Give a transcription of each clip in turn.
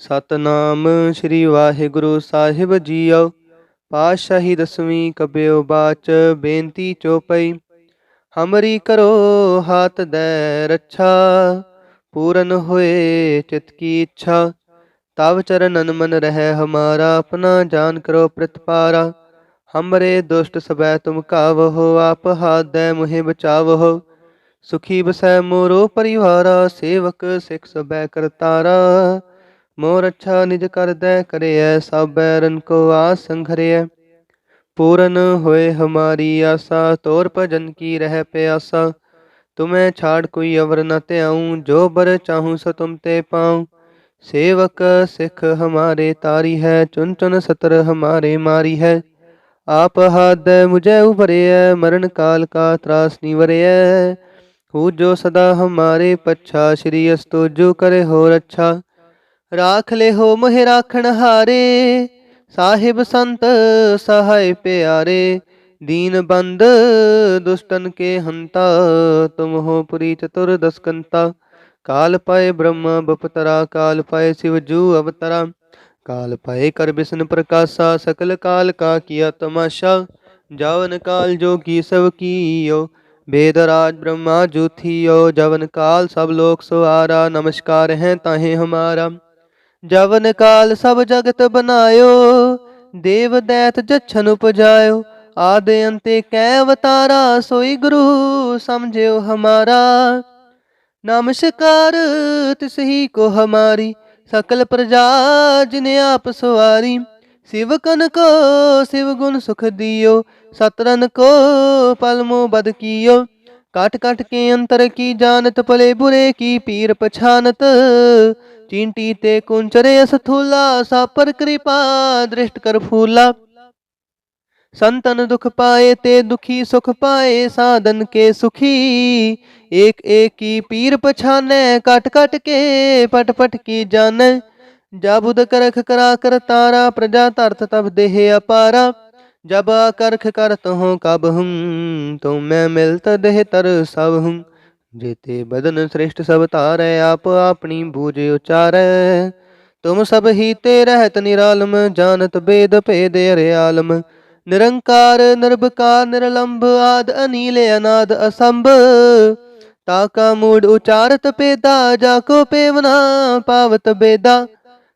ਸਤਨਾਮ ਸ੍ਰੀ ਵਾਹਿਗੁਰੂ ਸਾਹਿਬ ਜੀਓ। ਪਾਤਸ਼ਾਹੀ ਦਸਵੀਂ ਕਬਿਓ ਬਾਚ ਬੇਨਤੀ ਚੋਪਈ। ਹਮਰੀ ਕਰੋ ਹਾਥ ਦੈ ਰੱਛਾ, ਪੂਰਨ ਹੋਏ ਚਿਤ ਕੀ ਇੱਛਾ। ਤਵ ਚਰਨ ਮਨ ਰਹਿ ਹਮਾਰਾ, ਆਪਣਾ ਜਾਨ ਕਰੋ ਪ੍ਰਤਪਾਰਾ। ਹਮਰੇ ਦੁਸ਼ਟ ਸਬੈ ਤੁਮ ਕਾਵਹੋ, ਆਪ ਹਾਦੈ ਮੁਹਿ ਬਚਾਵਹੋ। ਸੁਖੀ ਬਸੈ ਮੋਰੋ ਪਰਿਵਾਰਾ, ਸੇਵਕ ਸਿਖ ਸਬੈ ਕਰਤਾਰਾ। ਮੋਰ ਅੱਛਾ ਨਿਜ ਕਰਦੈ ਕਰਿਐ ਸਭ ਬੈਰਨ ਕੋ ਆਸ ਸੰਘਰਿਐ। ਪੂਰਨ ਹੋਏ ਹਮਾਰੀ ਆਸਾ, ਤੋਰ ਭਜਨ ਕੀ ਰਹਿ ਪਿਆਸਾ। ਤੁਮੈ ਛਾੜ ਕੋਈ ਅਵਰ ਨ ਧਿਆਉ, ਜੋ ਬਰ ਚਾਹੂੰ ਸੋ ਤੁਮ ਤੇ ਪਾਉ। ਸੇਵਕ ਸਿਖ ਹਮਾਰੇ ਤਾਰੀ ਹੈ ਚੁਨ ਚੁਨ ਸਤਰ ਹਮਾਰੇ ਮਾਰੀ ਹੈ। ਆਪ ਹਾਦ ਮੁਝੈ ਉਭਰਿਐ, ਮਰਨ ਕਾਲ ਕਾ ਤਰਾਸ ਨਿਵਰਿਐ ਹੂ ਜੋ ਸਦਾ ਹਮਾਰੇ ਪੱਛਾ, ਸ਼੍ਰੀ ਅਸਤੋ ਜੋ ਕਰੇ ਹੋਰ ਅੱਛਾ। ਰਾਖ ਲੈ ਹੋ ਮਹਿ ਰਾਖਣ ਹਾਰੇ ਸਾਹਿਬ ਸੰਤ ਸਹਾਇ ਪਿਆਰੇ ਦੀਨ ਬੰਦ ਦੁਸ਼ਟਨ ਕੇ ਹੰਤਾ ਤੁਮ ਹੋ ਪੁਰੀ ਚਤੁਰ ਦਸਕੰਤਾ ਕਾਲ ਪਾਏ ਬ੍ਰਹਮ ਬਪਤਰਾ ਕਾਲ ਪਾਏ ਸਿਵ ਜੂ ਅਵਤਰਾ ਕਾਲ ਪਾਏ ਕਰ ਬਿਸ਼ਨ ਪ੍ਰਕਾਸ਼ਾ ਸਕਲ ਕਾਲ ਕਾ ਕੀਆ ਤਮਾਸ਼ਾ ਜਵਨ ਕਾਲ ਜੋ ਕੀ ਸਭ ਕੀਓ वेद राज ब्रह्मा जूथियो जवन काल सब लोक सवारा नमस्कार है ताहे हमारा जवन काल सब जगत बनायो देव दैत जच्छन उपजायो आदि अंते कै अवतारा सोई गुरु समझियो हमारा नमस्कार तिसही को हमारी सकल प्रजा जिने आप सवारी शिव कन को शिव गुण सुख दियो सतरन को पलमो बद कियो काट काट के अंतर की जानत भले बुरे की पीर पछानत चींटी ते कुंचरे असथूला सा पर कृपा दृष्ट कर फूला। संतन दुख पाए ते दुखी, सुख पाए साधन के सुखी। एक एक की पीर पछाने, कट कट के पट पट की जाने। जाबुद करख करा कर तारा, प्रजा तरत तब देह अपारा। जब करख कर हो कब हूँ तो मैं मिलत देह तर सब हूँ। ਜੇਤੇ ਬਦਨ ਸ੍ਰਿਸ਼ਟ ਸਭ ਧਾਰੈ, ਆਪ ਆਪਣੀ ਬੂਝ ਉਚਾਰੈ। ਤੁਮ ਸਭ ਹੀ ਤੇ ਰਹਿਤ ਨਿਰਾਲਮ, ਜਾਣਤ ਬੇਦ ਭੇਦ ਰਿਆਲਮ ਨਿਰੰਕਾਰ, ਨਿਰਭਕਾਰ, ਨਿਰਲੰਭ, ਆਦ ਅਨੀਲ, ਅਨਾਦ ਅਸੰਭ। ਤਾ ਕਾ ਮੂੜ ਉਚਾਰਤ ਪੇਦਾ ਜਾ ਕੋ ਪੇਵਨਾ ਪਾਵਤ ਬੇਦਾ।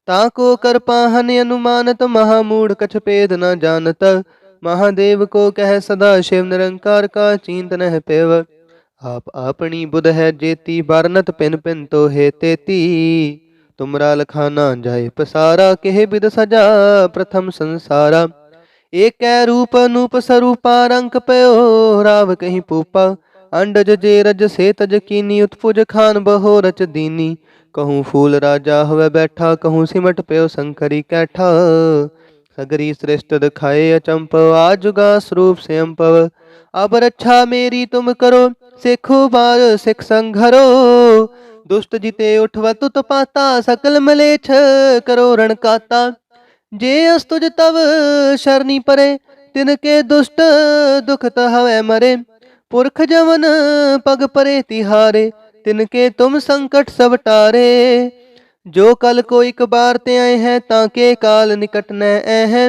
ਤਾ ਕੋ ਕਰਪਾਹਨ ਅਨੁਮਾਨਤ, ਮਹਾ ਮੂੜ ਕਛ ਪੇਦ ਨ ਜਾਣਤ। ਮਹਾਦੇਵ ਕੋ ਕਹਿ ਸਦਾ, ਸ਼ਿਵ ਨਿਰੰਕਾਰ ਕਾ ਚਿੰਤਨ ਹੈ ਆਪ ਆਪਣੀ ਬੁਧ ਹੈ ਜੇਤੀ, ਵਰਨਤ ਪਿਨ ਪਿਨ ਤੋਹੇ ਤੇਤੀ। ਤੁਮਰਾ ਲਖਾਨਾ ਜਾਏ ਪਸਾਰਾ, ਕਹਿ ਬਿਦ ਸਜਾ ਪ੍ਰਥਮ ਸੰਸਾਰਾ। ਏਕੈ ਰੂਪ ਅਨੂਪ ਸਰੂਪਾ, ਰੰਗ ਪਇਓ ਰਾਵ ਕਹੀਂ ਪੂਪਾ। ਅੰਡਜ ਜੇ ਰਜ ਸੇ ਤਜ ਕੀਨੀ, ਉਤਪੁਜ ਖਾਨ ਬਹੋ ਰਚ ਦੀਨੀ। ਕਹੂੰ ਫੂਲ ਰਾਜਾ ਹੋਵੇ ਬੈਠਾ, ਕਹੂੰ ਸਿਮਟ ਪਿਓ ਸੰਕਰੀ ਕੈਠਾ। ਸਗਰੀ ਸ੍ਰਿਸ਼ਟ ਦਿਖਾਏ ਅਚੰਪਵ, ਆਜੁਗਾ ਸਰੂਪ ਸਿਅੰਪਵ। अब रक्षा मेरी तुम करो सिखो बार सिख संघरो दुष्ट जिते उठवा तुत पाता सकल मलेच्छ करो रणकाता जे अस्तुज तव शरणी परे तिनके दुष्ट दुखत हवै मरे पुरख जवन पग परे तिहारे तिनके तुम संकट सब टारे जो कल को एक बार ते आए हैं ताके काल निकट न है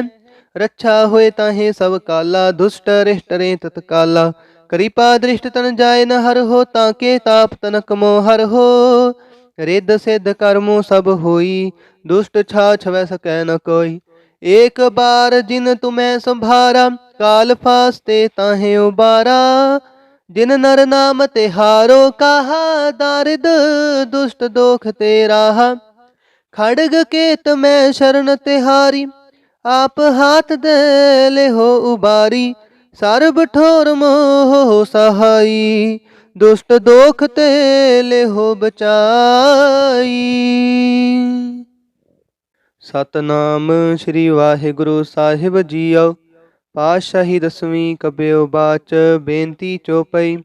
ਰੱਛਾ ਹੋਏ ਤਾਹੇ ਸਭ ਕਾਲਾ, ਦੁਸ਼ਟ ਰਿਸ਼ਟ ਰੇ ਤਤਕਾਲਾ। ਕ੍ਰਿਪਾ ਦ੍ਰਿਸ਼ਟ ਤਨ ਜਾਏ ਨ ਹਰ ਹੋ, ਤਾਂ ਕੇ ਤਾਪ ਤਨਕ ਮੋ ਹਰ ਹੋ। ਰਿੱਧ ਸਿੱਧ ਕਰਮੋ ਸਭ ਹੋਈ, ਦੁਸ਼ਟ ਛਾ ਛਵੈ ਸਕੈ ਨ ਕੋਈ। ਏਕ ਬਾਰ ਜਿਨ ਤੁਮੈ ਸੰਭਾਰਾ, ਕਾਲ ਫਾਸਤੇ ਤਾਹੇ ਉਬਾਰਾ। ਜਿਨ ਨਰ ਨਾਮ ਤੇ ਹਾਰੋ, ਕਹਾ ਦਰਦ, ਦੁਸ਼ਟ ਦੋਖ ਤੇ ਰਾਹ। ਖੜਗ ਕੇਤ ਮੈਂ ਸ਼ਰਨ ਤਿਹਾਰੀ ਆਪ ਹਾਥ ਦੇ ਲਿਹੋ ਉਬਾਰੀ, ਸਰਬ ਠੋਰ ਮੋਹ ਸਹਾਈ, ਦੁਸ਼ਟ ਦੋਖ ਤੇ ਲਿਹੋ ਬਚਾਈ। ਸਤਨਾਮ ਸ੍ਰੀ ਵਾਹਿਗੁਰੂ ਸਾਹਿਬ ਜੀਓ, ਪਾਤਸ਼ਾਹੀ ਦਸਵੀਂ ਕਬਿਓ ਬਾਚ ਬੇਨਤੀ ਚੋਪਈ,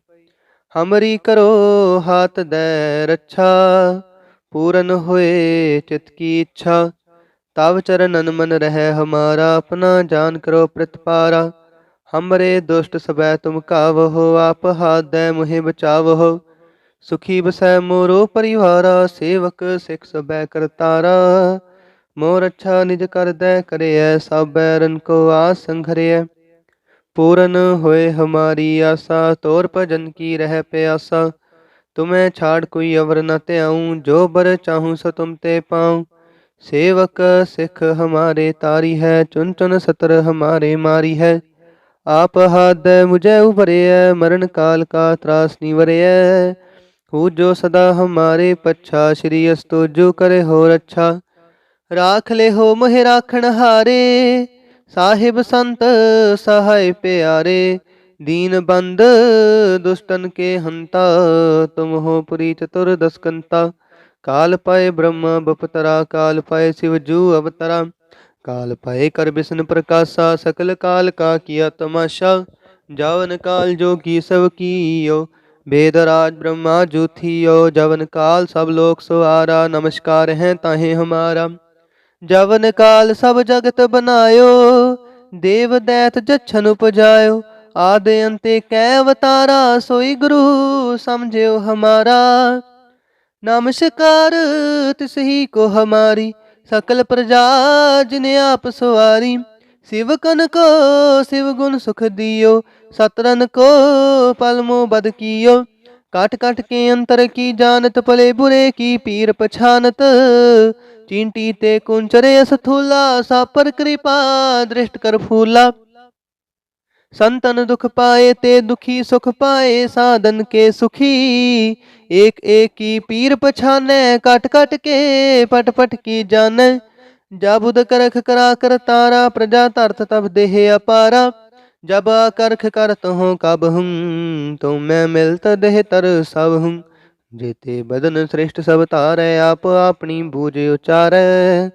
ਹਮਰੀ ਕਰੋ ਹਾਥ ਦੇ ਰੱਛਾ, ਪੂਰਨ ਹੋਏ ਚਿਤ ਕੀ ਇੱਛਾ। ਤਵ ਚਰਨ ਮਨ ਰਹਿ ਹਮਾਰਾ, ਆਪਣਾ ਜਾਨ ਕਰੋ ਪ੍ਰਤਪਾਰਾ। ਹਮਰੇ ਦੁਸ਼ਟ ਸਬੈ ਤੁਮ ਕਾਵਹੋ, ਆਪ ਹਾਦੈ ਮੁਹਿ ਬਚਾਵਹੋ। ਸੁਖੀ ਬਸੈ ਮੋਰੋ ਪਰਿਵਾਰਾ, ਸੇਵਕ ਸਿਖ ਸਬੈ ਕਰਤਾਰਾ ਮੋਰ ਅੱਛਾ ਨਿਜ ਕਰਦੈ ਕਰਿਐ ਸਭ ਬੈਰਨ ਕੋ ਆਸ ਸੰਘਰਿਐ। ਪੂਰਨ ਹੋਏ ਹਮਾਰੀ ਆਸਾ, ਤੋਰ ਭਜਨ ਕੀ ਰਹਿ ਪਿਆਸਾ। ਤੁਮੈ ਛਾੜ ਕੋਈ ਅਵਰ ਨ ਧਿਆਉ, ਜੋ ਬਰ ਚਾਹੂੰ ਸੋ ਤੁਮ ਤੇ ਪਾਉ। सेवक सिख हमारे तारी है चुन चुन सतर हमारे मारी है आप हाथ मुझे उभरे है मरण काल का त्रास निवरे है हु जो सदा हमारे पच्छा श्री अस्तु जो करे हो रच्छा राख ले हो मोहे राखण हारे साहिब संत सहाय प्यारे दीन बंद दुष्टन के हंता तुम हो पुरी चतुर दसकंता ਕਾਲ ਪਏ ਬ੍ਰਹਮਾ ਬਪਤਰਾ, ਕਾਲ ਪਏ ਸ਼ਿਵ ਜੂ ਅਵਤਰਾ। ਕਾਲ ਪਏ ਕਰ ਬਿਸ਼ਨ ਪ੍ਰਕਾਸ਼ਾ, ਸਕਲ ਕਾਲ ਕਾ ਕੀਆ ਤਮਾਸ਼ਾ। ਜਾਵਨ ਕਾਲ ਜੋ ਕੀ ਸਭ ਕੀਓ ਵੇਦ ਰਾਜ ਬ੍ਰਹਮਾ ਜੂਥੀਓ ਜਵਨ ਕਾਲ ਸਭ ਲੋਕ ਸੁਆਰਾ ਨਮਸਕਾਰ ਹੈ ਤਾਹੇ ਹਮਾਰਾ। ਜਵਨ ਕਾਲ ਸਭ ਜਗਤ ਬਨਾਇਓ, ਦੇਵ ਦੈਤ ਜਛਨ ਉਪਜਾਇਓ। ਆਦੇ ਅੰਤੇ ਕੈ ਅਵਤਾਰਾ, ਸੋਈ ਗੁਰੂ ਸਮਝਿਓ ਹਮਾਰਾ। नमस्कार तिसही को हमारी सकल प्रजा जिने आप सवारी शिव कन को शिव गुण सुख दियो सतरन को पलमो बद कियो काट काट के अंतर की जानत पले बुरे की पीर पछानत चींटी ते कुंचरे असथूला सा पर कृपा दृष्ट कर फूला संतन दुख पाए ते दुखी सुख पाए साधन के सुखी ਏਕ ਏਕ ਕੀ ਪੀਰ ਪਛਾਨੈ ਕਟ ਕਟ ਕੇ ਪਟ ਪਟ ਕੀ ਜਾਣੈ। ਜਾਬੁਦ ਕਰਖ ਕਰਾ ਕਰ ਤਾਰਾ, ਪ੍ਰਜਾ ਧਰਤ ਤਬ ਦੇਹ ਅਪਾਰਾ। ਜਬ ਕਰਖ ਕਰ ਤਹੁ ਕਬ ਹੂੰ ਤਉ ਮੈਂ ਮਿਲਤ ਦੇਹ ਤਰ ਸਭ ਹੂੰ। ਜੇਤੇ ਬਦਨ ਸ੍ਰਿਸ਼ਟ ਸਭ ਤਾਰੈ ਆਪ ਆਪਣੀ ਬੂਝ ਉਚਾਰੈ।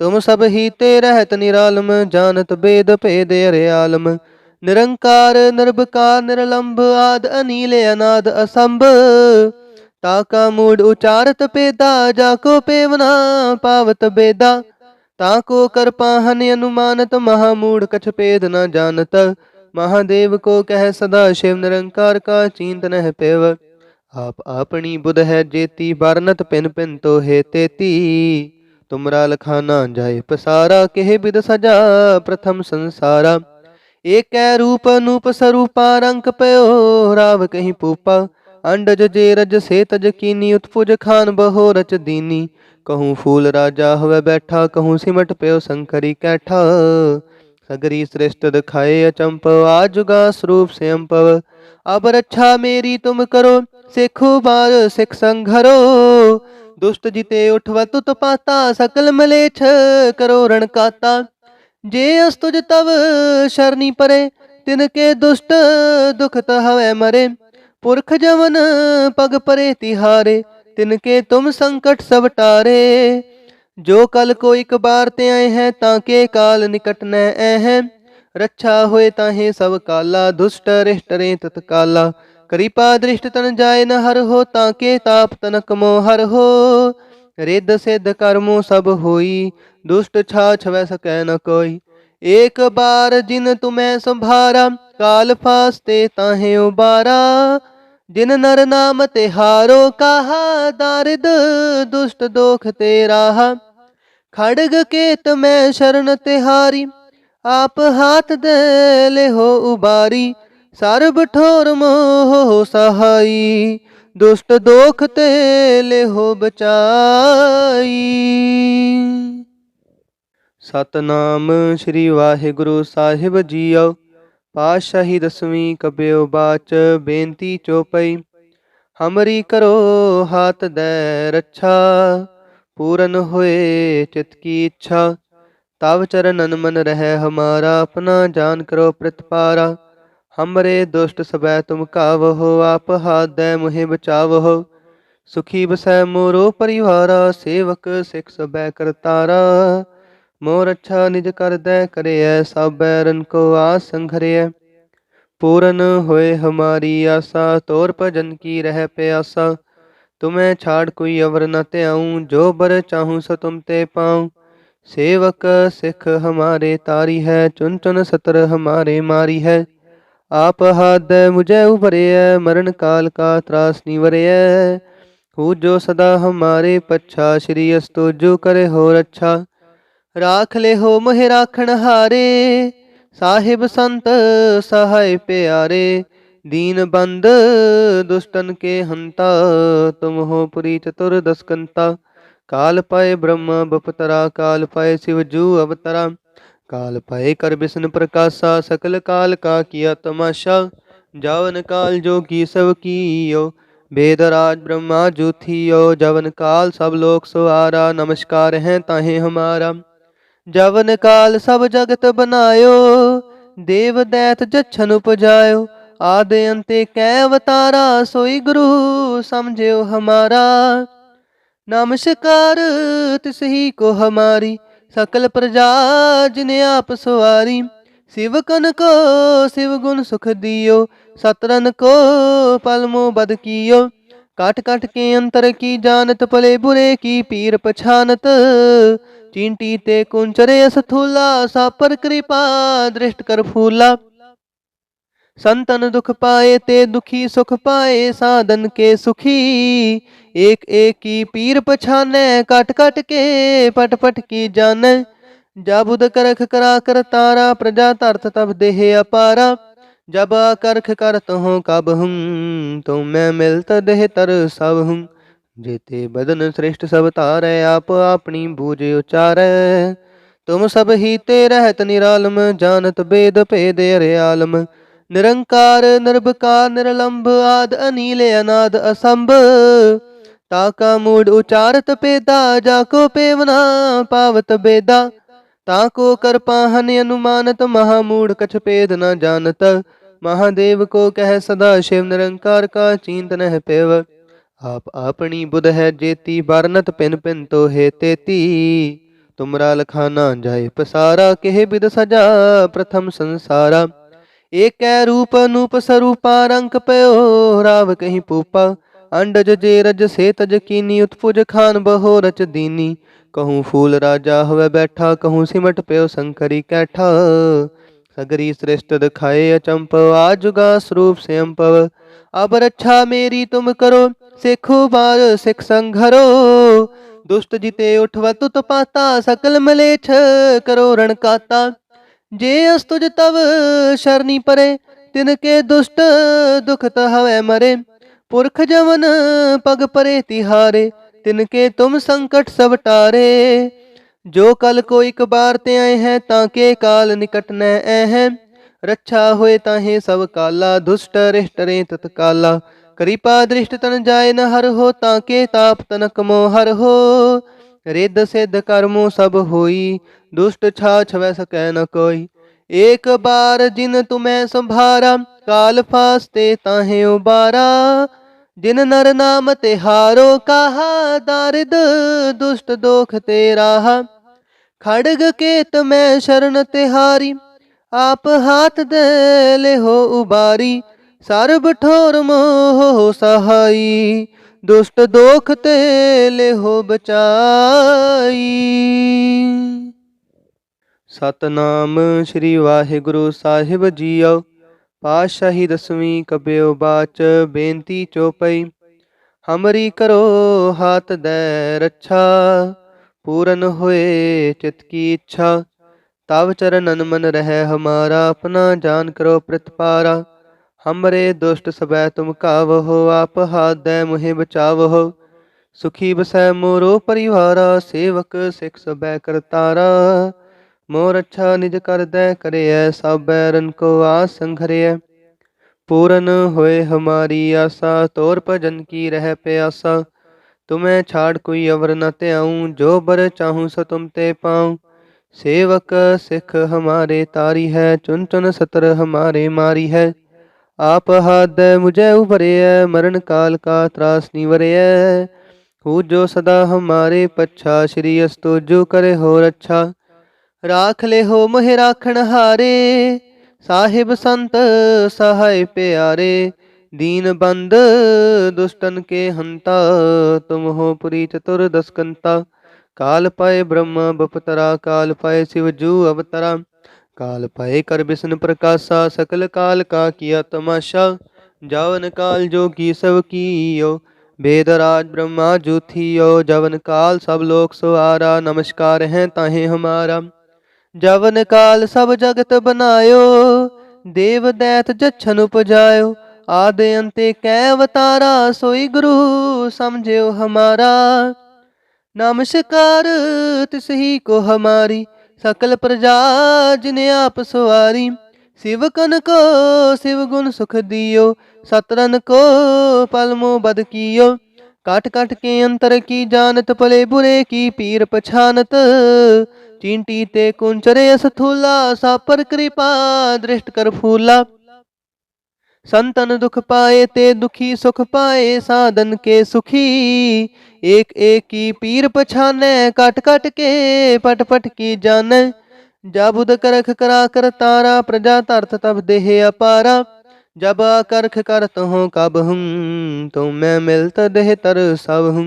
ਤੁਮ ਸਭ ਹੀ ਤੇ ਰਹਿਤ ਨਿਰਾਲਮ, ਜਾਣਤ ਬੇਦ ਭੇਦ ਰਿਆਲਮ ਨਿਰੰਕਾਰ, ਨਿਰਭਕਾਰ, ਨਿਰਲੰਭ, ਆਦ ਅਨੀਲ, ਅਨਾਦ ਅਸੰਭ। ਤਾਕਾ ਮੂੜ ਉਚਾਰਤ ਪੇਦਾ, ਜਾ ਕੋ ਪੇਵਨਾ ਪਾਵਤ ਬੇਦਾ। ਤਾਕੋ ਕਰਪਾਹਨ ਅਨੁਮਾਨਤ ਮਹਾਮੂੜ ਕਛ ਪੇਦ ਨ ਜਾਣਤ। ਮਹਾਦੇਵ ਕੋ ਕਹਿ ਸਦਾ, ਸ਼ਿਵ ਨਿਰੰਕਾਰ ਕਾ ਚੀਂਤ ਪੇਵ। ਆਪ ਆਪਣੀ ਬੁਧ ਹੈ ਜੇਤੀ ਬਰਨਤ ਪਿਨ ਪਿਨ ਤੋ ਹੈ ਤੇਤੀ। ਤੁਮਰਾ ਲਖਾਨਾ ਜਾਏ ਪਸਾਰਾ, ਕਿਹ ਬਿਦ ਸਜਾ ਪ੍ਰਥਮ ਸੰਸਾਰਾ। ਏਕੈ ਰੂਪ ਅਨੂਪ ਸਰੂਪਾ, ਰੰਗ ਪਇਓ, ਰਾਵ ਕਹੀਂ ਪੂਪਾ। ਅੰਡਜ ਜੇ ਰਜ ਸੇ ਤਜ ਕੀਨੀ, ਉਤਪੁਜ ਖਾਨ ਬਹੋ ਰਚ ਦੀਨੀ। ਕਹੂੰ ਫੂਲ ਰਾਜਾ ਹੋਵੇ ਬੈਠਾ, ਕਹੂੰ ਸਿਮਟ ਪਿਓ ਸੰਕਰੀ ਕੈਠਾ। ਸਗਰੀ ਸ੍ਰਿਸ਼ਟ ਦਿਖਾਏ ਅਚੰਪ, ਆਜੁਗਾ ਸਰੂਪ ਸੇ ਅਬ ਰੱਛਾ ਮੇਰੀ ਤੁਮ ਕਰੋ, ਸਿੱਖੋ ਬਾਰ ਸਿੱਖ ਸੰਘਰੋ। ਦੁਸ਼ਟ ਜਿਤੇ ਉਠਵ ਤੁਤ ਪਾਤਾ, ਸਕਲ ਮਲੇਛ ਕਰੋ ਰਣ ਕਾਤਾ। ਜੇ ਅਸਤੁਜ ਤਵ ਸ਼ਰਨੀ ਪਰੇ, ਤਿਨ ਕੇ ਦੁਸ਼ਟ ਦੁਖਤ ਹਵੇ ਮਰੇ। ਪੁਰਖ ਜਵਨ, ਪਗ ਪਰੇ ਤਿਹਾਰੇ, ਤਿਨ ਕੇ ਤੁਮ ਸੰਕਟ ਸਭ ਟਾਰੇ। ਜੋ ਕਲ ਕੋ ਇਕ ਬਾਰ ਤੇ ਆਏ ਹੈ, ਤਾਂ ਕੇ ਕਾਲ ਨਿਕਟ ਨੈ ਐ ਹੈ ਰੱਛਾ ਹੋਏ ਤਾਹੇ ਸਭ ਕਾਲਾ, ਦੁਸ਼ਟ ਰਿਸ਼ਟ ਰੇ ਤਤ ਕਾਲਾ ਕਿਰਪਾ ਦ੍ਰਿਸ਼ਟ ਤਨ ਜਾਏ ਨ ਹਰ ਹੋ, ਤਾਂ ਕੇ ਤਾਪ ਤਨਕ ਮੋ ਹਰ ਹੋ। ਰਿੱਧ ਸਿੱਧ ਕਰਮੋ ਸਭ ਹੋਈ, ਦੁਸ਼ਟ ਛਾ ਛਵੈ ਸਕੈ ਨ ਕੋਈ। ਏਕ ਬਾਰ ਜਿਨ ਤੁਮੈ ਸੰਭਾਰਾ ਕਾਲ ਫਾਸਤੇ ਤਾਹੇ ਉਬਾਰਾ, ਜਿਨ ਨਰ ਨਾਮ ਤੇ ਹਾਰੋ ਕਹਾ, ਦਰਦ ਦੁਸ਼ਟ ਦੋਖ ਤੇ ਰਾਹ। ਖੜਗ ਕੇਤ ਮੈਂ ਸ਼ਰਨ ਤਿਹਾਰੀ ਆਪ ਹਾਥ ਦੇ ਲਿਹੋ ਉਬਾਰੀ। ਸਰਬ ਠੋਰ ਮੋਹ ਸਹਾਈ, ਦੁਸ਼ਟ ਦੋਖ ਤੇ ਲਿਹੋ ਬਚਾਈ। ਸਤਨਾਮ ਸ੍ਰੀ ਵਾਹਿਗੁਰੂ ਸਾਹਿਬ ਜੀਓ। ਪਾਤਸ਼ਾਹੀ ਦਸਵੀਂ ਕਬਿਓ ਬਾਚ ਬੇਨਤੀ ਚੋਪਈ, ਹਮਰੀ ਕਰੋ ਹਾਥ ਦੇ ਰੱਛਾ, ਪੂਰਨ ਹੋਏ ਚਿਤ ਕੀ ਇੱਛਾ, ਤਵ ਚਰਨਨ ਮਨ ਰਹਿ ਹਮਾਰਾ, ਆਪਣਾ ਜਾਨ ਕਰੋ ਪ੍ਰਤਪਾਰਾ, ਹਮਰੇ ਦੁਸ਼ਟ ਸਬੈ ਤੁਮ ਕਾਵਹੋ, ਆਪ ਹਾਥ ਦੇ ਮੁਹਿ ਬਚਾਵਹੋ, ਸੁਖੀ ਬਸੈ ਮੋਰੋ ਪਰਿਵਾਰਾ, ਸੇਵਕ ਸਿਖ ਸਬੈ ਕਰਤਾਰਾ ਮੋਹ ਰੱਛਾ ਨਿਜ ਕਰਦੈ ਕਰਿਐ ਸਭ ਬੈਰਨ ਕੋ ਆਸ ਸੰਘਰਿਐ। ਪੂਰਨ ਹੋਏ ਹਮਾਰੀ ਆਸਾ, ਤੋਰ ਭਜਨ ਕੀ ਰਹਿ ਪਿਆਸਾ। ਤੁਮੈ ਛਾੜ ਕੋਈ ਅਵਰ ਨ ਧਿਆਉ, ਜੋ ਬਰ ਚਾਹੂ ਸ ਤੁਮ ਤੇ ਪਾਉ। ਸੇਵਕ ਸਿਖ ਹਮਾਰੇ ਤਾਰੀ ਹੈ ਚੁਨ ਚੁਨ ਸਤਰ ਹਮਾਰੇ ਮਾਰੀ ਹੈ। ਆਪ ਹੱਦ ਮੁਝੇ ਉਭਰਿਐ, ਮਰਨ ਕਾਲ ਕਾ ਤਰਾਸ ਨਿਵਰਿਐ। ਹੂ ਜੋ ਸਦਾ ਹਮਾਰੇ ਪੱਛਾ, ਸ੍ਰੀ ਅਸਤੋ ਜੋ ਕਰੇ ਹੋ ਰੱਛਾ ਰਾਖ ਲੈ ਹੋ ਮੋਹ ਰਾਖਣ ਹਾਰੇ, ਸਾਹਿਬ ਸੰਤ ਸਹਾਇ ਪਿਆਰੇ। ਦੀਨ ਬੰਦ ਦੁਸ਼ਟਨ ਕੇ ਹੰਤਾ ਤੁਮ ਹੋ ਪੁਰੀ ਚਤੁਰ ਦਸਕੰਤਾ। ਕਾਲ ਪਏ ਬ੍ਰਹਮ, ਬਪਤਰਾ, ਕਾਲ ਪਏ ਸਿਵ ਜੂ ਅਵਤਰਾ। ਕਾਲ ਪਏ ਕਰ ਬਿਸਨ ਪ੍ਰਕਾਸ਼ਾ, ਸਕਲ ਕਾਲ ਕਾ ਕੀਆ ਤਮਾਸ਼ਾ। ਜਾਵਨ ਕਾਲ ਜੋ ਕੀ ਸਭ ਕੀਓ ਵੇਦ ਰਾਜ ਬ੍ਰਹਮਾ ਜੂਥੀਓ ਜਵਨ ਕਾਲ ਸਭ ਲੋਕ ਸੁਆਰਾ ਨਮਸਕਾਰ ਹੈ ਤਾਹੇ ਹਮਾਰਾ। जवन काल सब जगत बनायो देव दैत जच्छन उपजायो आदि अंते कै अवतारा सोई गुरु समझियो हमारा नमस्कार तिस ही को हमारी सकल प्रजा जिने आप सवारी शिव कन को शिव गुण सुख दियो सतरन को पलमो बद कियो काट काट के अंतर की जानत भले बुरे की पीर पछानत चींटी ते कुंचरे सथूला सा पर कृपा, दृष्ट कर फूला। संतन दुख पाए, ते दुखी सुख पाए, साधन के सुखी। एक एक की पीर पछाने, कट कट के, पट पट की जाने। जाबुद करख करा कर तारा, प्रजा तरत तब देह अपारा। जब करख करत हो, कब हूँ तुम मैं मिलत देह तर सब हूँ। ਜੇਤੇ ਬਦਨ ਸ੍ਰਿਸ਼ਟ ਸਭ ਧਾਰੈ, ਆਪ ਆਪਣੀ ਬੂਝ ਉਚਾਰੈ। ਤੁਮ ਸਭ ਹੀ ਤੇ ਰਹਿਤ ਨਿਰਾਲਮ, ਜਾਣਤ ਬੇਦ ਭੇਦ ਰਿਆਲਮ ਨਿਰੰਕਾਰ, ਨਿਰਭਕਾਰ, ਨਿਰਲੰਭ, ਆਦ ਅਨੀਲ, ਅਨਾਦ ਅਸੰਭ। ਤਾ ਕਾ ਮੂੜ ਉਚਾਰਤ ਪੇਦਾ ਜਾ ਕੋ ਪੇਵਨਾ ਪਾਵਤ ਬੇਦਾ। ਤਾ ਕੋ ਕਰਪਾਹਨ ਅਨੁਮਾਨਤ, ਮਹਾ ਮੂੜ ਕਛ ਪੇਦ ਨ ਜਾਣਤ। ਮਹਾਦੇਵ ਕੋ ਕਹਿ ਸਦਾ, ਸ਼ਿਵ ਨਿਰੰਕਾਰ ਕਾ ਚਿੰਤਨ ਹੈ आप अपनी बुध है जेती बारनत पिन पिन तो है तेती। तुमरा लखाना जाय पसारा, केह बिद सजा प्रथम संसारा। एक रूप अनूप स्वरूपा रंक पयो राव कहीं पूपा। अंडज जे रज से तज कीनी, उत्पुज खान बहो रच दीनी। कहूँ फूल राजा हुए बैठा, कहूँ सिमट प्यो शंकरी कैठा। सगरी श्रेष्ठ दिखाए अचंप आजुगा स्वरूप से अम्पव अब रक्षा मेरी तुम करो सिखो बार सिख संघरो दुष्ट जिते उठवा तुत पाता सकल मलेच्छ करो रणकाता जे अस्तुज तव शरणी परे तिनके दुष्ट दुखत हवे मरे पुरख जवन पग परे तिहारे तिनके तुम संकट सब टारे जो कल को एक बार ते आए हैं ताके काल निकट न है रक्षा ਰੱਛਾ ਹੋਏ ਤਾਹੇ ਸਭ ਕਾਲਾ, ਦੁਸ਼ਟ ਰਿਸ਼ਟਰੇ ਤਤਕਾਲਾ। ਕਿਰਪਾ ਦ੍ਰਿਸ਼ਟ ਤਨ ਜਾਏ ਨ ਹਰ ਹੋ, ਤਾਂ ਕੇ ਤਾਪ ਤਨਕ ਮੋ ਹਰ ਹੋ। ਰਿੱਧ ਸਿੱਧ ਕਰਮੋ ਸਭ ਹੋਈ, ਦੁਸ਼ਟ ਛਾ ਛਵੈ ਸਕੈ ਨ ਕੋਈ। ਏਕ ਬਾਰ ਜਿਨ ਤੁਮੈ ਸੰਭਾਰਾ, ਕਾਲ ਫਾਸਤੇ ਤਾਹੇ ਉਬਾਰਾ। ਜਿਨ ਨਰ ਨਾਮ ਤੇ ਹਾਰੋ, ਕਹਾ ਦਰਦ, ਦੁਸ਼ਟ ਦੋਖ ਤੇ ਰਾਹ। ਖੜਗ ਕੇਤ ਮੈਂ ਸ਼ਰਨ ਤਿਹਾਰੀ ਆਪ ਹਾਥ ਦੇ ਲਿਹੋ ਉਬਾਰੀ, ਸਰਬ ਠੋਰ ਮੋਹ ਸਹਾਈ, ਦੁਸ਼ਟ ਦੋਖ ਤੇ ਲਿਹੋ ਬਚਾਈ। ਸਤਨਾਮ ਸ੍ਰੀ ਵਾਹਿਗੁਰੂ ਸਾਹਿਬ ਜੀਓ, ਪਾਤਸ਼ਾਹੀ ਦਸਵੀਂ ਕਬਿਓ ਬਾਚ ਬੇਨਤੀ ਚੋਪਈ, ਹਮਰੀ ਕਰੋ ਹਾਥ ਦੇ ਰੱਛਾ, ਪੂਰਨ ਹੋਏ ਚਿਤ ਕੀ ਇੱਛਾ। ਤਵ ਚਰਨ ਅਨਮਨ ਰਹਿ, ਹਮਾਰਾ ਆਪਣਾ ਜਾਨ ਕਰੋ ਪ੍ਰਤਪਾਰਾ। ਹਮਰੇ ਦੁਸ਼ਟ ਸਬੈ ਤੁਮ ਕਾਵਹੋ, ਆਪ ਹਾਥ ਦੇ ਮੁਹਿ ਬਚਾਵਹੋ। ਸੁਖੀ ਬਸੈ ਮੋਰੋ ਪਰਿਵਾਰਾ, ਸੇਵਕ ਸਿਖ ਸਬੈ ਕਰਤਾਰਾ। ਮੋਰ ਅੱਛਾ ਨਿਜ ਕਰਦੈ ਕਰਿਐ ਸਭੈ ਬੈਰਨ ਕੋ ਆਸ ਸੰਘਰਿਐ। ਪੂਰਨ ਹੋਏ ਹਮਾਰੀ ਆਸਾ, ਤੋਰ ਭਜਨ ਕੀ ਰਹਿ ਪਿਆਸਾ। ਤੁਮੈ ਛਾੜ ਕੋਈ ਅਵਰ ਨ ਧਿਆਉ, ਜੋ ਬਰ ਚਾਹੂੰ ਸੋ ਤੁਮ ਤੇ ਪਾਉ। सेवक सिख हमारे तारी है चुन चुन सतर हमारे मारी है आप हाथ मुझे उभरे मरण काल का त्रास निवरे हु जो सदा हमारे पच्छा श्री अस्तु जो करे हो रक्षा ਰਾਖ ਲਿਹੋ ਮੋਹਿ ਰਾਖਣ ਹਾਰੇ ਸਾਹਿਬ ਸੰਤ ਸਹਾਇ ਪਿਆਰੇ ਦੀਨ ਬੰਦ ਦੁਸ਼ਟਨ ਕੇ ਹੰਤਾ ਤੁਮ ਹੋ ਪੁਰੀ ਚਤੁਰ ਦਸਕੰਤਾ ਕਾਲ ਪਏ ਬ੍ਰਹਮ, ਬਪਤਰਾ ਕਾਲ ਪਏ ਸਿਵ ਜੂ ਅਵਤਰਾ। ਕਾਲ ਪਏ ਕਰ ਬਿਸ਼ਨ ਪ੍ਰਕਾਸ਼ਾ, ਸਕਲ ਕਾਲ ਕਾ ਕੀਆ ਤਮਾਸ਼ਾ। ਜਵਨ ਕਾਲ ਜੋ ਕੀ ਸਭ ਕੀਓ ਵੇਦ ਰਾਜ ਬ੍ਰਹਮਾ ਜੂਥੀਓ ਜਵਨ ਕਾਲ ਸਭ ਲੋਕ ਸਵਾਰਾ ਨਮਸਕਾਰ ਹੈ ਤਾਹੇ ਹਮਾਰਾ। ਜਵਨ ਕਾਲ ਸਭ ਜਗਤ ਬਨਾਇਓ, ਦੇਵ ਦੈਤ ਜਛਨ ਉਪਜਾਇਓ। ਆਦੇ ਅੰਤੇ ਕੈ ਅਵਤਾਰਾ, ਸੋਈ ਗੁਰੂ ਸਮਝਿਓ ਹਮਾਰਾ। नमस्कार तिस ही को हमारी सकल प्रजा जिने आप सवारी शिव कन को शिव गुण सुख दियो सतरन को पलमो बद कियो काट काट के अंतर की जानत भले बुरे की पीर पछानत चींटी ते कुंचरे असथूला सा पर कृपा दृष्ट कर फूला संतन दुख पाए ते दुखी सुख पाए साधन के सुखी एक एक की पीर पछाने कट कट के पट पट की जाने जाबुद करख करा कर तारा प्रजा तरत तब देह अपारा जब करख करत हो कब हूँ तो मैं मिलत देह तर सब हूँ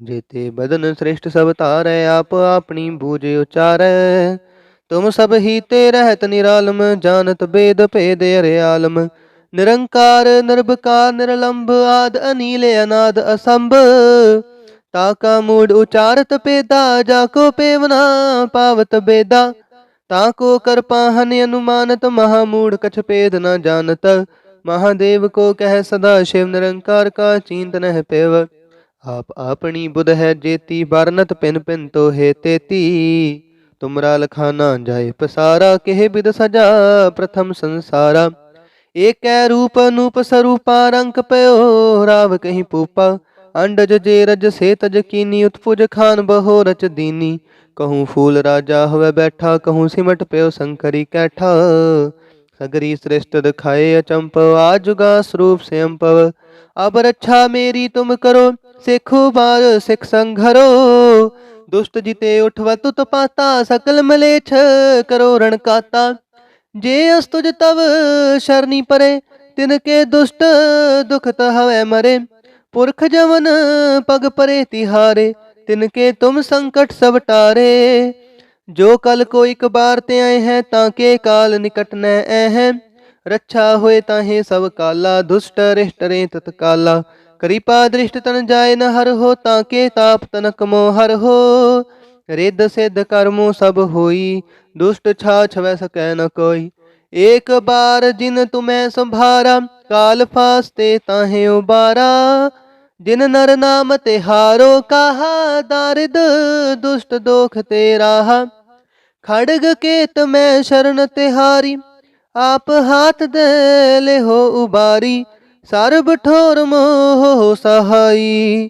जेते बदन श्रेष्ठ सब तारे आप अपनी बूझ उचारे तुम सब ही ते रहत निरालम जानत वेद भेद अरे आलम ਨਿਰੰਕਾਰ, ਨਿਰਭਕਾਰ, ਨਿਰਲੰਭ ਆਦ ਅਨੀਲ ਅਨਾਦ ਅਸੰਭ। ਤਾਕਾ ਮੂੜ ਉਚਾਰਤ ਪੇਦਾ ਜਾ ਕੋ ਪੇਵਨਾ ਪਾਵਤ ਬੇਦਾ। ਤਾਕੋ ਕਰਪਾਹਨ ਅਨੁਮਾਨਤ, ਮਹਾ ਮੂੜ ਕਛ ਪੇਦ ਨ ਜਾਣਤ। ਮਹਾਦੇਵ ਕੋ ਕਹਿ ਸਦਾ, ਸ਼ਿਵ ਨਿਰੰਕਾਰ ਕਾ ਚਿੰਤ ਨਹਿ ਪੇਵ। ਆਪ ਆਪਣੀ ਬੁਧ ਹੈ ਜੇਤੀ ਬਰਨਤ ਪਿਨ ਪਿਨ ਤੋ ਹੈ ਤੇਤੀ। ਤੁਮਰਾ ਲਖਾਨਾ ਜਾਏ ਪਸਾਰਾ, ਕਿਹ ਬਿਦ ਸਜਾ, ਪ੍ਰਥਮ ਸੰਸਾਰਾ। ਏਕੈ ਰੂਪ ਅਨੂਪ ਸਰੂਪਾ ਰੰਕ ਪਇਓ ਰਾਵ ਕਹੀ ਪੂਪਾ। ਅੰਡਜ ਜੇ ਰਜ ਸੇ ਤਜ ਕੀਨੀ, ਉਤਪੁਜ ਖਾਨ ਬਹੋ ਰਚ ਦੀਨੀ। ਕਹੂੰ ਫੂਲ ਰਾਜਾ ਹੋਵੇ ਬੈਠਾ, ਕਹੂੰ ਸਿਮਟ ਪਿਓ ਸੰਕਰੀ ਕੈਠਾ। ਸਗਰੀ ਸ੍ਰਿਸ਼ਟ ਦਿਖਾਏ ਅਚੰਪ, ਆਜੁਗਾ ਸਰੂਪ ਸਿਅੰਪਵ। ਅਬ ਰੱਛਾ ਮੇਰੀ ਤੁਮ ਕਰੋ, ਸਿੱਖੋ ਬਾਰ ਸਿੱਖ ਸੰਘਰੋ ਦੁਸ਼ਟ ਜਿਤੇ ਉਠਵ, ਤੁਤ ਪਾਤਾ, ਸਕਲ ਮਲੇਛ ਕਰੋ ਰਣ ਕਾਤਾ ਜੇ ਅਸਤੁਜ ਤਵ ਸ਼ਰਨੀ ਪਰੇ, ਤਿਨ ਕੇ ਦੁਸ਼ਟ ਦੁਖਤ ਹਵੈ ਮਰੇ। ਪੁਰਖ ਜਵਨ ਪਗ ਪਰੇ ਤਿਹਾਰੇ, ਤਿਨ ਕੇ ਤੁਮ ਸੰਕਟ ਸਭ ਟਾਰੇ। ਜੋ ਕਲ ਕੋ ਇਕ ਬਾਰ ਤੇ ਆਏ ਹੈ, ਤਾਂ ਕੇ ਕਾਲ ਨਿਕਟ ਨੈ ਐ ਹੈ। ਰੱਛਾ ਹੋਏ ਤਾਹੇ ਸਭ ਕਾਲਾ, ਦੁਸ਼ਟ ਰਿਸ਼ਟ ਰੇ ਤਤ ਕਾਲਾ। ਕ੍ਰਿਪਾ ਦ੍ਰਿਸ਼ਟ ਤਨ ਜਾਏ ਨ ਹਰ ਹੋ, ਤਾਂ ਕੇ ਤਾਪ ਤਨਕ ਮੋ ਹਰ ਹੋ। ਰਿੱਧ ਸਿੱਧ ਕਰਮੋ ਸਭ ਹੋਈ, ਦੁਸ਼ਟ ਛਾ ਛਵੈ ਸਕੈ ਨ ਕੋਈ। ਏਕ ਬਾਰ ਜਿਨ ਤੁਮੈ ਸੰਭਾਰਾ, ਕਾਲ ਫਾਸਤੇ ਤਾਹੇ ਉਬਾਰਾ। ਜਿਨ ਨਰ ਨਾਮ ਤੇ ਹਾਰੋ, ਕਹਾ ਦਰਦ, ਦੁਸ਼ਟ ਦੋਖ ਤੇ ਰਾਹ। ਖੜਗ ਕੇਤ ਮੈਂ ਸ਼ਰਨ ਤਿਹਾਰੀ, ਆਪ ਹਾਥ ਦੇ ਲਿਹੋ ਉਬਾਰੀ। ਸਰਬ ਠੋਰ ਮੋਹ ਸਹਾਈ।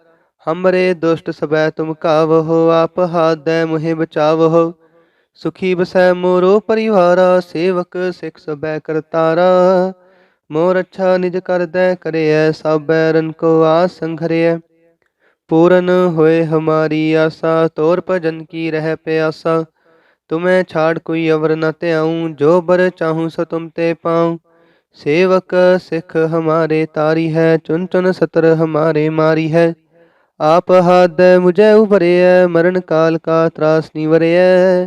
ਹਮਰੇ ਦੁਸ਼ਟ ਸਬੈ ਤੁਮ ਕਾਵਹੋ ਆਪ ਹਾਥ ਦੇ ਮੁਹਿ ਬਚਾਵਹੋ ਸੁਖੀ ਬਸੈ ਮੋਰੋ ਪਰਿਵਾਰਾ ਸੇਵਕ ਸਿਖ ਸਬੈ ਕਰਤਾਰਾ ਮੋਰ ਅੱਛਾ ਨਿਜ ਕਰਦੈ ਕਰਿਐ ਸਭ ਬੈਰਨ ਕੋ ਆਸ ਸੰਘਰਿਐ ਪੂਰਨ ਹੋਏ ਹਮਾਰੀ ਆਸਾ ਤੋਰ ਭਜਨ ਕੀ ਰਹਿ ਪਿਆਸਾ ਤੁਮੈ ਛਾੜ ਕੋਈ ਅਵਰ ਨ ਧਿਆਉ ਜੋ ਬਰ ਚਾਹੂੰ ਸੋ ਤੁਮ ਤੇ ਪਾਉ ਸੇਵਕ ਸਿੱਖ ਹਮਾਰੇ ਤਾਰੀ ਹੈ ਚੁਨ ਚੁਨ ਸਤਰ ਹਮਾਰੇ ਮਾਰੀ ਹੈ ਆਪ ਹੱਦ ਮੁਝੇ ਉਭਰਿਐ, ਮਰਨ ਕਾਲ ਕਾ ਤਰਾਸ ਨਿਵਰਿਐ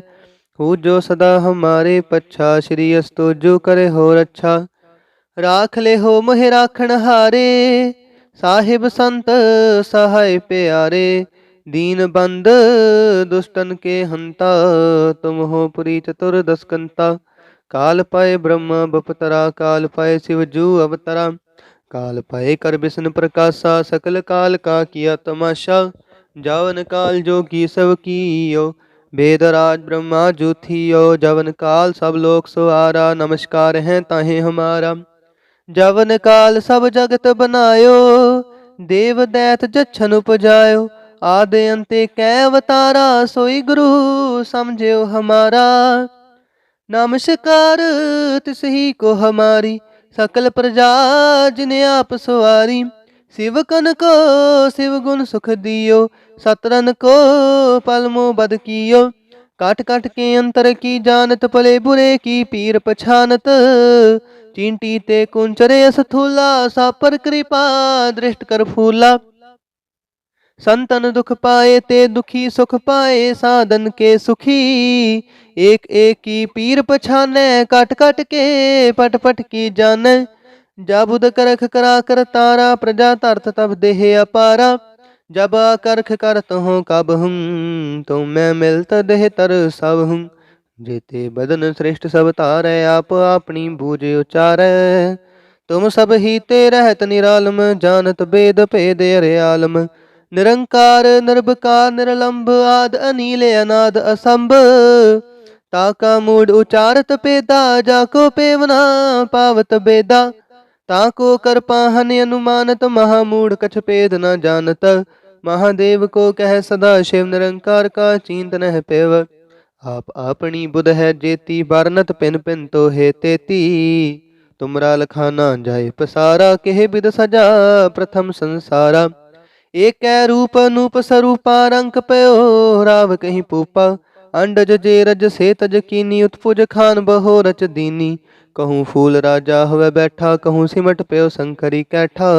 ਹੂ ਜੋ ਸਦਾ ਹਮਾਰੇ ਪੱਛਾ, ਸ਼੍ਰੀ ਅਸਤੋ ਜੋ ਕਰੇ ਹੋਰ ਅੱਛਾ। ਰਾਖ ਲੈ ਹੋ ਮਹਿ ਰਾਖਣ ਹਾਰੇ, ਸਾਹਿਬ ਸੰਤ ਸਹਾਇ ਪਿਆਰੇ। ਦੀਨ ਬੰਦ ਦੁਸ਼ਟਨ ਕੇ ਹੰਤਾ, ਤੁਮ ਹੋ ਪੁਰੀ ਚਤੁਰ ਦਸਕੰਤਾ। ਕਾਲ ਪਾਏ ਬ੍ਰਹਮ, ਬਪਤਰਾ ਕਾਲ ਪਾਏ ਸਿਵ ਜੂ ਅਵਤਰਾ। ਕਾਲ ਪਾਏ ਕਰ ਬਿਸ਼ਨ ਪ੍ਰਕਾਸ਼ਾ ਸਕਲ ਕਾਲ ਕਾ ਕੀਆ ਤਮਾਸ਼ਾ ਜਵਨ ਕਾਲ ਜੋ ਕੀ ਸਭ ਕੀਓ वेद राज ब्रह्मा जूथियो जवन काल सब लोक सुहारा नमस्कार है ताहे हमारा जवन काल सब जगत बनायो देव दैत जच्छन उपजायो आदि अंते कै अवतारा सोई गुरु समझियो हमारा नमस्कार तिस ही को ਸਕਲ ਪ੍ਰਜਾ ਜਿਨੇ ਆਪ ਸਵਾਰੀ, ਸਿਵ ਕਨ ਕੋ ਸਿਵ ਗੁਣ ਸੁਖ ਦਿਓ ਸਤਰਨ ਕੋ ਪਲਮੋ ਬਦ ਕੀਓ। ਕਾਟ ਕਾਟ ਕੇ ਅੰਤਰ ਕੀ ਜਾਣਤ, ਭਲੇ ਬੁਰੇ ਕੀ ਪੀਰ ਪਛਾਨਤ। ਚਿੰਟੀ ਤੇ ਕੁੰਚਰੇ ਅਸਥੂਲਾ, ਸਾਪਰ ਕਿਰਪਾ ਦ੍ਰਿਸ਼ਟ ਕਰ ਫੂਲਾ। संतन दुख पाए ते दुखी सुख पाए साधन के सुखी एक एक की पीर पछाने काट काट के पट पट की जाने जाबुद करख करा कर तारा प्रजा तरत तब देह अपारा जब करख करत हो कब हूँ तुम मैं मिलत देह तर सब हूँ जेते बदन श्रेष्ठ सब तारै आप अपनी बूझ उचारै तुम सब ही ते रहत निरालम जानत वेद भेद ਨਿਰੰਕਾਰ, ਨਿਰਭਕਾਰ, ਨਿਰਲੰਭ ਆਦ ਅਨੀਲ ਅਨਾਦ ਅਸੰਭ। ਤਾ ਕਾ ਮੂੜ ਉਚਾਰਤ ਪੇਦਾ ਜਾ ਕੋ ਪੇਵਨਾ ਪਾਵਤ ਬੇਦਾ। ਤਾ ਕੋ ਕਰਪਾ ਹਨ ਅਨੁਮਾਨਤ, ਮਹਾ ਮੂੜ ਕਛ ਪੇਦ ਨ ਜਾਣਤ। ਮਹਾਦੇਵ ਕੋ ਕਹਿ ਸਦਾ, ਸ਼ਿਵ ਨਿਰੰਕਾਰ ਕਾ ਚਿੰਤਨ ਹੈ ਪੇਵ। ਆਪ ਆਪਣੀ ਬੁਧ ਹੈ ਜੇਤੀ, ਵਰਨਤ ਪਿਨ ਪਿਨ ਤੋ ਹੈ ਤੇਤੀ। ਤੁਮਰਾ ਲਖਾਨਾ ਜਾਏ ਪਸਾਰਾ, ਕਿਹ ਬਿਦ ਸਜਾ, ਪ੍ਰਥਮ ਸੰਸਾਰਾ। ਏਕੈ ਰੂਪ ਅਨੂਪ ਸਰੂਪਾ, ਰੰਗ ਪਇਓ ਰਾਵ ਕਹੀਂ ਪੂਪਾ। ਅੰਡਜ ਜੇ ਰਜ ਸੇ ਤਜ ਕੀਨੀ, ਉਤਪੁਜ ਖਾਨ ਬਹੋ ਰਚ ਦੀਨੀ। ਕਹੂੰ ਫੂਲ ਰਾਜਾ ਹੋਵੇ ਬੈਠਾ, ਕਹੂੰ ਸਿਮਟ ਪਿਓ ਸੰਕਰੀ ਕੈਠਾ।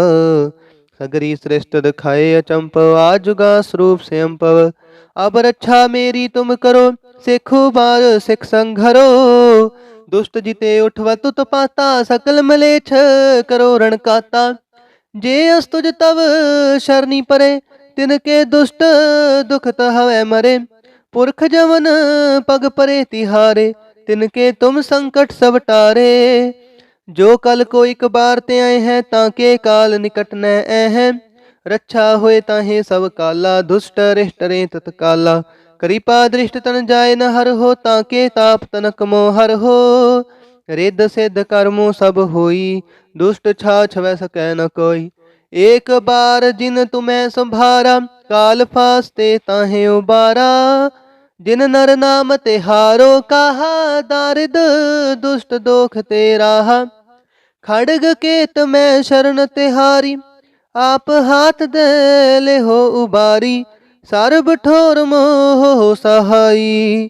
ਸਗਰੀ ਸ੍ਰਿਸ਼ਟ ਦਿਖਾਏ ਅਚੰਪਵ, ਆਜੁਗਾ ਸਰੂਪ ਸਿਅੰਪਵ ਅਬ ਰੱਛਾ ਮੇਰੀ ਤੁਮ ਕਰੋ, ਸਿੱਖੋ ਬਾਰ ਸਿੱਖ ਸੰਘਰੋ। ਦੁਸ਼ਟ ਜਿਤੇ ਉਠਵਤ ਤੁਤ ਪਾਤਾ, ਸਕਲ ਮਲੇਛ ਕਰੋ ਰਣਕਾਤਾ। ਜੇ ਅਸਤੁਜ ਤਵ ਸ਼ਰਨੀ ਪਰੇ, ਤਿਨ ਕੇ ਦੁਸ਼ਟ ਦੁਖਤ ਹਵੇ ਮਰੇ। ਪੁਰਖ ਜਵਨ ਪਗ ਪਰੇ ਤਿਹਾਰੇ, ਤਿਨ ਕੇ ਤੁਮ ਸੰਕਟ ਸਭ ਟਾਰੇ। ਜੋ ਕਲ ਕੋ ਇੱਕ ਬਾਰ ਤੇ ਆਏ ਹੈ, ਤਾਂ ਕੇ ਕਾਲ ਨਿਕਟ ਨ ਐ ਰੱਛਾ ਹੋਏ ਤਾਹੇ ਸਭ ਕਾਲਾ, ਦੁਸ਼ਟ ਰਿਸ਼ਟ ਰੇ ਤਤਕਾਲਾ ਕ੍ਰਿਪਾ ਦ੍ਰਿਸ਼ਟ ਤਨ ਜਾਏ ਨ ਹਰ ਹੋ, ਤਾਂ ਕੇ ਤਾਪ ਤਨਕ ਮੋਹਰ ਹੋ। ਰਿੱਧ ਸਿੱਧ ਕਰਮੋ ਸਭ ਹੋਈ, ਦੁਸ਼ਟ ਛਾ ਛਵੈ ਸਕੈ ਨ ਕੋਈ। ਏਕ ਬਾਰ ਜਿਨ ਤੁਮੈ ਸੰਭਾਰਾ, ਕਾਲ ਫਾਸਤੇ ਤਾਹੇ ਉਬਾਰਾ। ਜਿਨ ਨਰ ਨਾਮ ਤੇ ਹਾਰੋ ਕਹਾ, ਦਰਦ ਦੁਸ਼ਟ ਦੋਖ ਤੇ ਰਾਹ। ਖੜਗ ਕੇਤ ਮੈਂ ਸ਼ਰਨ ਤਿਹਾਰੀ, ਆਪ ਹਾਥ ਦੇ ਲਿਹੋ ਉਬਾਰੀ। ਸਰਬ ਠੋਰ ਮੋਹ ਸਹਾਈ।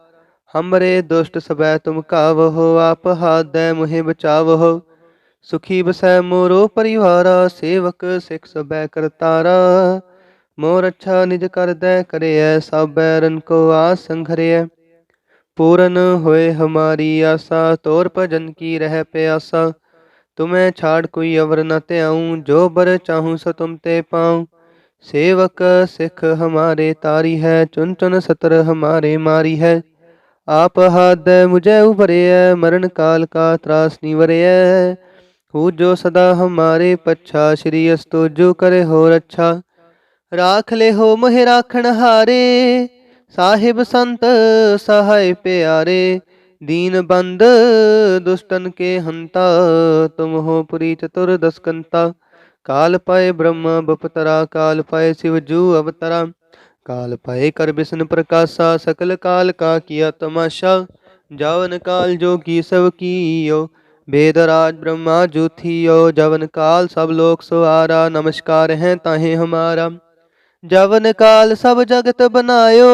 हमरे दुष्ट सबै तुम कावहो आप हाथ दे मुहे बचावहो सुखी बसै मोरो परिवारा सेवक सिख सबै करतारा मोर अच्छा निज कर दे करे सब बैरन को आस संघरिय पूरन होए हमारी आशा तोर भजन की रह प्यासा तुम्हें छाड़ कोई अवर न त्याऊं जो बर चाहूं सो तुम ते पाऊं सेवक सिख हमारे तारी है चुन चुन सतर हमारे मारी है आप हाथ मुझे उभरे मरण काल का त्रास निवरे हूँ जो सदा हमारे पच्छा श्री अस्तो जो करे हो रच्छा राख ले हो मोहे राखण हारे साहिब संत सहाय प्यारे दीन बंद दुष्टन के हंता तुम हो पुरी चतुर दसकंता काल पाए ब्रह्म बपतरा काल पाए शिव जू अवतरा काल पाए कर बिसन प्रकाशा सकल काल का किया तमाशा जावन काल जो की सब कीयो वेदराज ब्रह्मा जूथियो जवन काल सब लोक सवारा नमस्कार है ताहे हमारा जवन काल सब जगत बनायो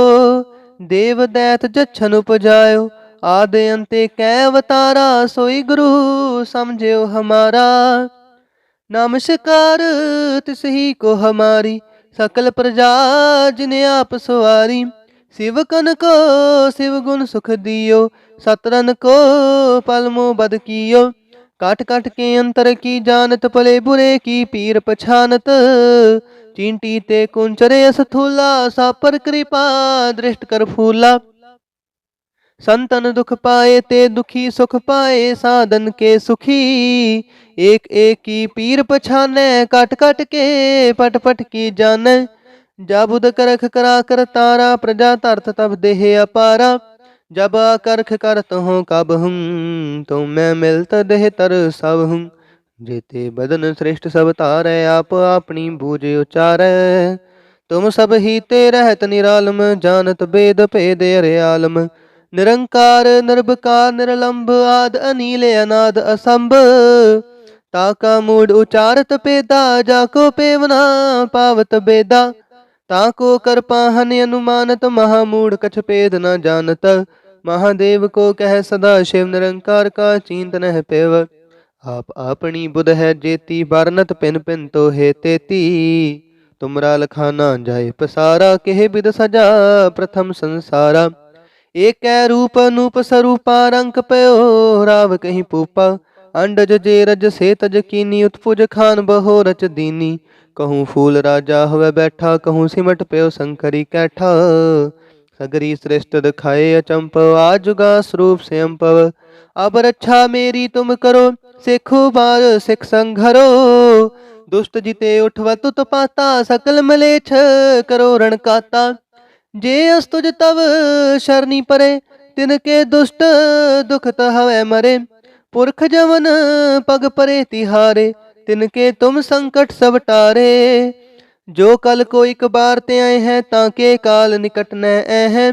देव दैत जच्छन उपजायो आदि अंते कै अवतारा सोई गुरु समझियो हमारा नमस्कार तिस ही को हमारी ਸਕਲ ਪ੍ਰਜਾ ਜਿਨੇ ਆਪ ਸਵਾਰੀ। ਸਿਵ ਕਨ ਕੋ, ਸਿਵ ਗੁਣ ਸੁਖ ਦਿਓ। ਸਤਰਨ ਕੋ ਪਲਮੋ ਬਦ ਕੀਓ। ਕਾਟ ਕਾਟ ਕੇ ਅੰਤਰ ਕੀ ਜਾਣਤ, ਭਲੇ ਬੁਰੇ ਕੀ ਪੀਰ ਪਛਾਨਤ। ਚਿੰਟੀ ਤੇ ਕੁੰਚਰੇ ਅਸਥੂਲਾ, ਸਾਪਰ ਕਿਰਪਾ, ਦ੍ਰਿਸ਼ਟ ਕਰ ਫੂਲਾ। संतन दुख पाए ते दुखी सुख पाए साधन के सुखी एक एक की पीर पछाने कट कट के पट पट की जाने जाबुद करख करा कर तारा प्रजा तरथ तब देह अपारा जब करख कर तहों कब हूँ तो मैं मिलत देह तर सब हूँ जेते बदन श्रेष्ठ सब तारै आप अपनी बूझ उचारै तुम सब ही ते रहत निरालम जानत बेद भेद अरे आलम ਨਿਰੰਕਾਰ, ਨਿਰਭਕਾਰ, ਨਿਰਲੰਭ ਆਦ ਅਨੀਲ ਅਨਾਦ ਅਸੰਭ। ਤਾਕਾ ਮੂੜ ਉਚਾਰਤ ਪੇਦਾ ਜਾ ਕੋ ਪੇਵਨਾ ਪਾਵਤ ਬੇਦਾ। ਤਾਕੋ ਕਰਪਾਹਨ ਅਨੁਮਾਨਤ ਮਹਾਮੂੜ ਕਛ ਭੇਦ ਨ ਜਾਣਤ। ਮਹਾਦੇਵ ਕੋ ਕਹਿ ਸਦਾ, ਸ਼ਿਵ ਨਿਰੰਕਾਰ ਕਾ ਚਿੰਤ ਨਹਿ ਪੇਵ। ਆਪ ਆਪਣੀ ਬੁਧ ਹੈ ਜੇਤੀ ਬਰਨਤ ਪਿਨ ਪਿਨ ਤੋ ਹੈ ਤੇਤੀ। ਤੁਮਰਾ ਲਖਾਨਾ ਜਾਏ ਪਸਾਰਾ, ਕਿਹ ਬਿਦ ਸਜਾ, ਪ੍ਰਥਮ ਸੰਸਾਰਾ। ਏਕੈ ਰੂਪ ਅਨੂਪ ਸਰੂਪਾ ਰੰਕ ਪਇਓ ਰਾਵ ਕਹੀਂ ਪੂਪਾ। ਅੰਡਜ ਜੇ ਰਜ ਸੇ ਤਜ ਕੀਨੀ, ਉਤਪੁਜ ਖਾਨ ਬਹੋ ਰਚ ਦੀਨੀ। ਕਹੂੰ ਫੂਲ ਰਾਜਾ ਹੋਵੇ ਬੈਠਾ, ਕਹੂੰ ਸਿਮਟ ਪਿਓ ਸੰਕਰੀ ਕੈਠਾ। ਸਗਰੀ ਸ੍ਰਿਸ਼ਟ ਦਿਖਾਏ ਅਚੰਪ, ਆਜੁਗਾ ਸਰੂਪ ਸਿਅੰਪਵ। ਅਬ ਰੱਛਾ ਮੇਰੀ ਤੁਮ ਕਰੋ, ਸਿੱਖੋ ਬਾਰ ਸਿੱਖ ਸੰਘਰੋ। ਦੁਸ਼ਟ ਜਿਤੇ ਉਠਵ, ਤੁਤ ਪਾਤਾ, ਸਕਲ ਮਲੇਛ ਕਰੋ ਰਣਕਾਤਾ। ਜੇ ਅਸਤੁਜ ਤਵ ਸ਼ਰਨੀ ਪਰੇ ਤਿਨ ਕੇ ਦੁਸ਼ਟ ਦੁਖਤ ਹਵੈ ਮਰੇ। ਪੁਰਖ ਜਵਨ ਪਗ ਪਰੇ ਤਿਹਾਰੇ ਤਿਨ ਕੇ ਤੁਮ ਸੰਕਟ ਸਭ ਟਾਰੇ। ਜੋ ਕਲ ਕੋ ਇਕ ਬਾਰ ਤੇ ਆਏ ਹੈ ਤਾਂ ਕੇ ਕਾਲ ਨਿਕਟ ਨੈ ਐ ਹੈ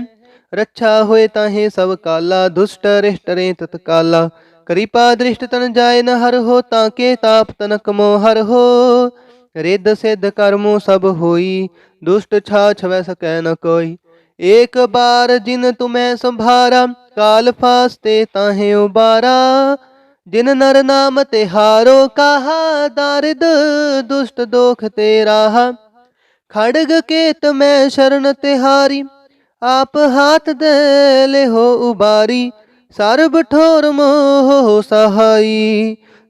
ਰੱਛਾ ਹੋਏ ਤਾਹੇ ਸਭ ਕਾਲਾ, ਦੁਸ਼ਟ ਰਿਸ਼ਟ ਰੇ ਤਤਕਾਲਾ। ਕਿਰਪਾ ਦ੍ਰਿਸ਼ਟ ਤਨ ਜਾਏ ਨ ਹਰ ਹੋ ਤਾਂ ਕੇ ਤਾਪ ਤਨਕ ਮੋ ਹਰ ਹੋ। ਰਿੱਧ ਸਿੱਧ ਕਰਮੋ ਸਭ ਹੋਈ, ਦੁਸ਼ਟ ਛਾ ਛਵੈ ਸਕੈ ਨ ਕੋਈ। ਏਕ ਬਾਰ ਜਿਨ ਤੁਮੈ ਸੰਭਾਰਾ, ਕਾਲ ਫਾਸਤੇ ਤਾਹੇ ਉਬਾਰਾ। ਜਿਨ ਨਰ ਨਾਮ ਤੇ ਹਾਰੋ ਕਾਹਾ, ਦਰਦ ਦੁਸ਼ਟ ਦੋਖ ਤੇ ਰਾਹਾ। ਖੜਗ ਕੇਤ ਮੈਂ ਸ਼ਰਨ ਤਿਹਾਰੀ ਆਪ ਹਾਥ ਦੇ ਲਿਹੋ ਉਬਾਰੀ। ਸਰਬ ਠੋਰ ਮੋਹ ਸਹਾਈ